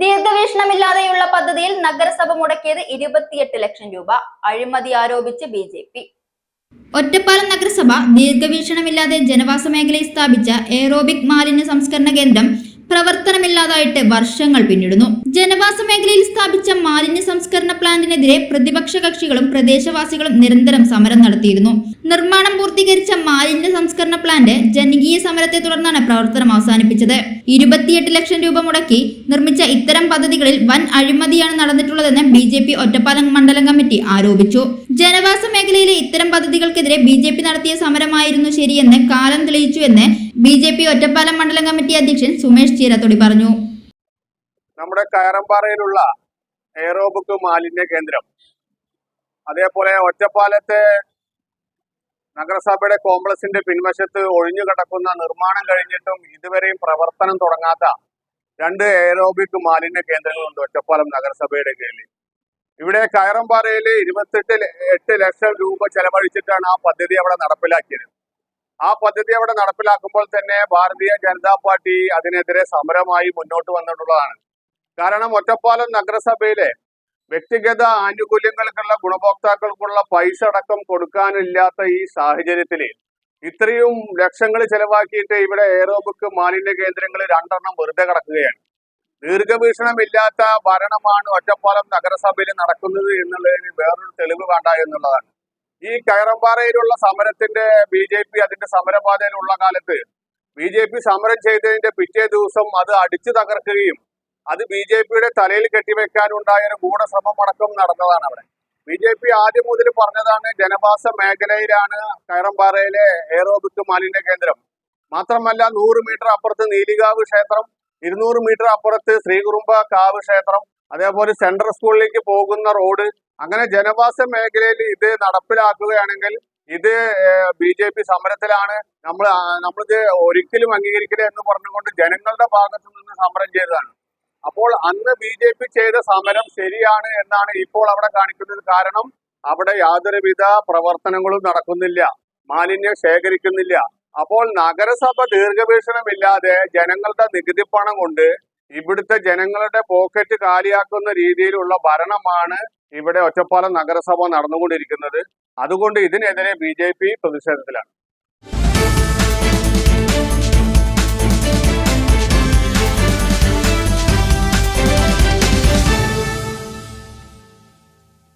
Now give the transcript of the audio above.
ദീർഘവീക്ഷണമില്ലാതെയുള്ള പദ്ധതിയിൽ നഗരസഭ മുടക്കിയത് ഇരുപത്തിയെട്ട് ലക്ഷം രൂപ. അഴിമതി ആരോപിച്ച് ബി ജെ പി. ഒറ്റപ്പാലം നഗരസഭ ദീർഘവീക്ഷണമില്ലാതെ ജനവാസ മേഖലയിൽ സ്ഥാപിച്ച എയറോബിക് മാലിന്യ സംസ്കരണ കേന്ദ്രം പ്രവർത്തനമില്ലാതായിട്ട് വർഷങ്ങൾ പിന്നിടുന്നു. ജനവാസ മേഖലയിൽ സ്ഥാപിച്ച മാലിന്യ സംസ്കരണ പ്ലാന്റിനെതിരെ പ്രതിപക്ഷ കക്ഷികളും പ്രദേശവാസികളും നിരന്തരം സമരം നടത്തിയിരുന്നു. നിർമ്മാണം പൂർത്തീകരിച്ച മാലിന്യ സംസ്കരണ പ്ലാന്റ് ജനകീയ സമരത്തെ തുടർന്നാണ് പ്രവർത്തനം അവസാനിപ്പിച്ചത്. ഇരുപത്തിയെട്ട് ലക്ഷം രൂപ മുടക്കി നിർമ്മിച്ച ഇത്തരം പദ്ധതികളിൽ വൻ അഴിമതിയാണ് നടന്നിട്ടുള്ളതെന്ന് ബി ജെ പി ഒറ്റപ്പാലം മണ്ഡലം കമ്മിറ്റി ആരോപിച്ചു. ജനവാസ മേഖലയിലെ ഇത്തരം പദ്ധതികൾക്കെതിരെ ബി ജെ പി നടത്തിയ സമരമായിരുന്നു ശരിയെന്ന് കാലം തെളിയിച്ചുവെന്ന് ബി ജെ പി ഒറ്റപ്പാലം മണ്ഡലം കമ്മിറ്റി അധ്യക്ഷൻ സുമേഷ് ചീരത്തൊടി പറഞ്ഞു. നമ്മുടെ കയറമ്പാറയിലുള്ള എയറോബിക് മാലിന്യ കേന്ദ്രം അതേപോലെ ഒറ്റപ്പാലത്തെ നഗരസഭയുടെ കോംപ്ലക്സിന്റെ പിൻവശത്ത് ഒഴിഞ്ഞു കിടക്കുന്ന നിർമ്മാണം കഴിഞ്ഞിട്ടും ഇതുവരെയും പ്രവർത്തനം തുടങ്ങാത്ത രണ്ട് എയറോബിക് മാലിന്യ കേന്ദ്രങ്ങളുണ്ട് ഒറ്റപ്പാലം നഗരസഭയുടെ കീഴിൽ. ഇവിടെ കയറമ്പാറയിൽ ഇരുപത്തെട്ട് എട്ട് ലക്ഷം രൂപ ചെലവഴിച്ചിട്ടാണ് ആ പദ്ധതി അവിടെ നടപ്പിലാക്കിയത്. ആ പദ്ധതി അവിടെ നടപ്പിലാക്കുമ്പോൾ തന്നെ ഭാരതീയ ജനതാ പാർട്ടി അതിനെതിരെ സമരമായി മുന്നോട്ട് വന്നിട്ടുള്ളതാണ്. കാരണം ഒറ്റപ്പാലം നഗരസഭയിലെ വ്യക്തിഗത ആനുകൂല്യങ്ങൾക്കുള്ള ഗുണഭോക്താക്കൾക്കുള്ള പൈസ അടക്കം കൊടുക്കാനില്ലാത്ത ഈ സാഹചര്യത്തിൽ ഇത്രയും ലക്ഷങ്ങൾ ചെലവാക്കിയിട്ട് ഇവിടെ എയറോബിക് മാലിന്യ കേന്ദ്രങ്ങൾ രണ്ടെണ്ണം വെറുതെ കിടക്കുകയാണ്. ദീർഘവീക്ഷണമില്ലാത്ത ഭരണമാണ് ഒറ്റപ്പാലം നഗരസഭയിൽ നടക്കുന്നത് എന്നുള്ളതിന് വേറൊരു തെളിവ് വേണ്ട എന്നുള്ളതാണ്. ഈ കയറമ്പാറയിലുള്ള സമരത്തിന്റെ ബി ജെ പി അതിന്റെ സമരപാതയിലുള്ള കാലത്ത് ബി ജെ പി സമരം ചെയ്തതിന്റെ പിറ്റേ ദിവസം അത് അടിച്ചു തകർക്കുകയും അത് ബി ജെ പിയുടെ തലയിൽ കെട്ടിവെക്കാനുണ്ടായ ഒരു ഗൂഢശ്രമം അടക്കം നടന്നതാണ് അവിടെ. ബി ജെ പി ആദ്യം മുതൽ പറഞ്ഞതാണ് ജനവാസ മേഖലയിലാണ് കയറമ്പാറയിലെ എയറോബിക് മാലിന്യ കേന്ദ്രം. മാത്രമല്ല നൂറ് മീറ്റർ അപ്പുറത്ത് നീലികാവ് ക്ഷേത്രം ഇരുന്നൂറ് മീറ്റർ അപ്പുറത്ത് ശ്രീകുറുമ്പ കാവ് ക്ഷേത്രം അതേപോലെ സെൻട്രൽ സ്കൂളിലേക്ക് പോകുന്ന റോഡ്. അങ്ങനെ ജനവാസ മേഖലയിൽ ഇത് നടപ്പിലാക്കുകയാണെങ്കിൽ ഇത് ബി ജെ പി സമരത്തിലാണ്. നമ്മൾ നമ്മളിത് ഒരിക്കലും അംഗീകരിക്കില്ല എന്ന് പറഞ്ഞുകൊണ്ട് ജനങ്ങളുടെ ഭാഗത്തു നിന്ന് സമരം ചെയ്തതാണ്. അപ്പോൾ അന്ന് ബി ജെ പി ചെയ്ത സമരം ശരിയാണ് എന്നാണ് ഇപ്പോൾ അവിടെ കാണിക്കുന്നത്. കാരണം അവിടെ യാതൊരുവിധ പ്രവർത്തനങ്ങളും നടക്കുന്നില്ല. മാലിന്യം ശേഖരിക്കുന്നില്ല. അപ്പോൾ നഗരസഭ ദീർഘവീക്ഷണമില്ലാതെ ജനങ്ങളുടെ നികുതി പണം കൊണ്ട് ഇവിടുത്തെ ജനങ്ങളുടെ പോക്കറ്റ് കാലിയാക്കുന്ന രീതിയിലുള്ള ഭരണമാണ് ഇവിടെ ഒറ്റപ്പാലം നഗരസഭ നടന്നുകൊണ്ടിരിക്കുന്നത്. അതുകൊണ്ട് ഇതിനെതിരെ ബി ജെ പി പ്രതിഷേധത്തിലാണ്.